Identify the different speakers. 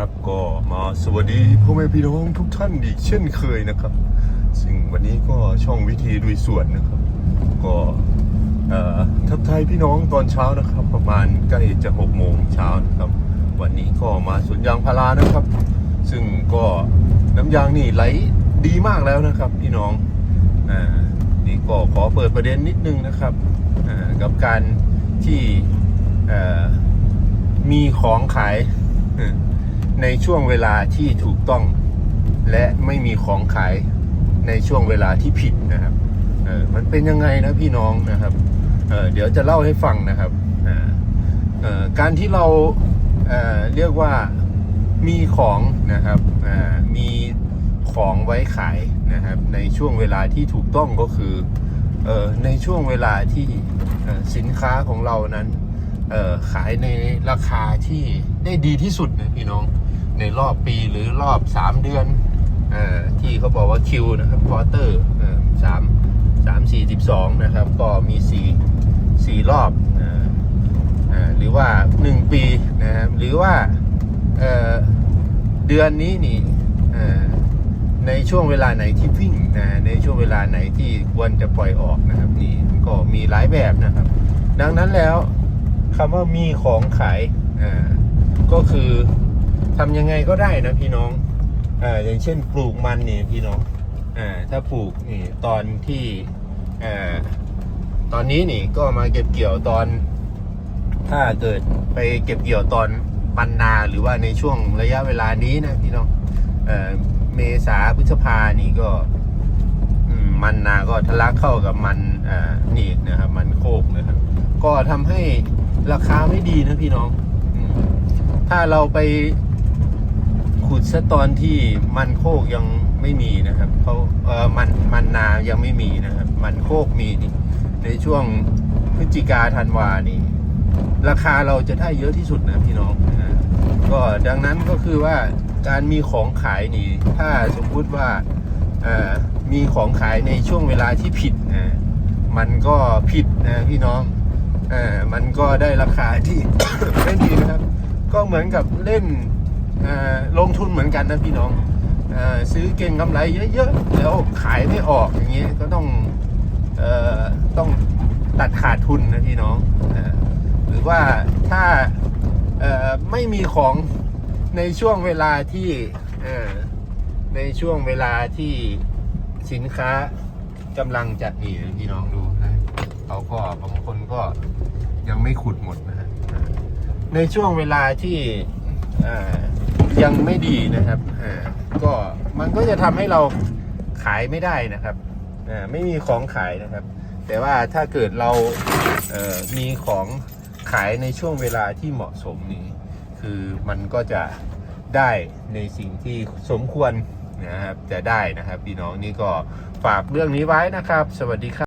Speaker 1: ครับ ก็มาสวัสดีพ่อแม่พี่น้องทุกท่านอีกเช่นเคยนะครับ ซึ่งวันนี้ก็ช่องวิธีดุยสวนนะครับ ก็ทักทายพี่น้องตอนเช้านะครับ ประมาณใกล้จะหกโมงเช้านะครับ วันนี้ก็มาสวนยางพารานะครับ ซึ่งก็น้ำยางนี่ไหลดีมากแล้วนะครับ พี่น้องอ่านี่ก็ขอเปิดประเด็นนิดนึงนะครับกับการที่มีของขาย ในช่วงเวลาที่ถูกต้อง และไม่มีของขายในช่วงเวลาที่ผิดนะครับเออมันเป็นยังไงนะพี่น้องนะครับเออเดี๋ยวจะเล่าให้ฟังนะครับอ่าเออการที่เราเออเรียกว่ามีของนะครับอ่ามีของไว้ขายนะครับในช่วงเวลาที่ถูกต้องก็คือเออในช่วงเวลาที่สินค้าของเรานั้นเออขายในราคาที่ได้ดีที่สุดนะพี่น้อง ในรอบปีหรือรอบ3เดือนอาที่เขาบอกว่าคิวนะครับควอเตอร์สามสามสี่สิบสองนะครับ ก็มีสี่สี่รอบอาอ่าหรือว่า1ปีนะครับหรือว่าเอ่อเดือนนี้นี่อ่าในช่วงเวลาไหนที่วิ่งนะในช่วงเวลาไหนที่ควรจะปล่อยออกนะครับนี่ก็มีหลายแบบนะครับ ดังนั้นแล้วคำว่ามีของขายอ่าก็คือ ทำยังไงก็ได้นะพี่น้องอ่าอย่างเช่นปลูกมันนี่พี่น้องอ่าถ้าปลูกนี่ตอนที่อ่าตอนนี้นี่ก็มาเก็บเกี่ยวตอน ถ้าเกิดไปเก็บเกี่ยวตอนปันนาหรือว่าในช่วงระยะเวลานี้นะพี่น้องเอ่อเมษาพฤษภานี่ก็มันนาก็ทะลักเข้ากับมันอ่านี่นะครับ มันโคกนะครับ ก็ทำให้ราคาไม่ดีนะพี่น้อง ถ้าเราไปขุดซะตอนที่มันโคกยังไม่มีนะครับเขาเออมันมันนายังไม่มีนะครับ มันโคกมีนี่ในช่วงพฤศจิกาธันวานี่ ราคาเราจะได้เยอะที่สุดนะพี่น้องนะก็ดังนั้นก็คือว่าการมีของขายนี่ ถ้าสมมุติว่าเออมีของขายในช่วงเวลาที่ผิดนะมันก็ผิดนะพี่น้องเออมันก็ได้ราคาที่ ไม่ดีนะครับ ก็เหมือนกับเล่นลงทุนเหมือนกันนะพี่น้องอซื้อเก่งกำไรเยอะๆแล้วขายไม่ออกอย่างเงี้ยก็ต้องอต้องตัดขาดทุนนะพี่น้องอหรือว่าถ้าไม่มีของในช่วงเวลาที่ในช่วงเวลาที่สินค้ากำลังจะนี่พี่น้องดูนะเขาก็บางคนก็ยังไม่ขุดหมดนะฮะ ในช่วงเวลาที่ยังไม่ดีนะครับก็มันก็จะทำให้เราขายไม่ได้นะครับไม่มีของขายนะครับ แต่ว่าถ้าเกิดเราเมีของขายในช่วงเวลาที่เหมาะสมนี้ คือมันก็จะได้ในสิ่งที่สมควรนะครับจะได้นะครับ พี่น้องนี่ก็ฝากเรื่องนี้ไว้นะครับ สวัสดีครับ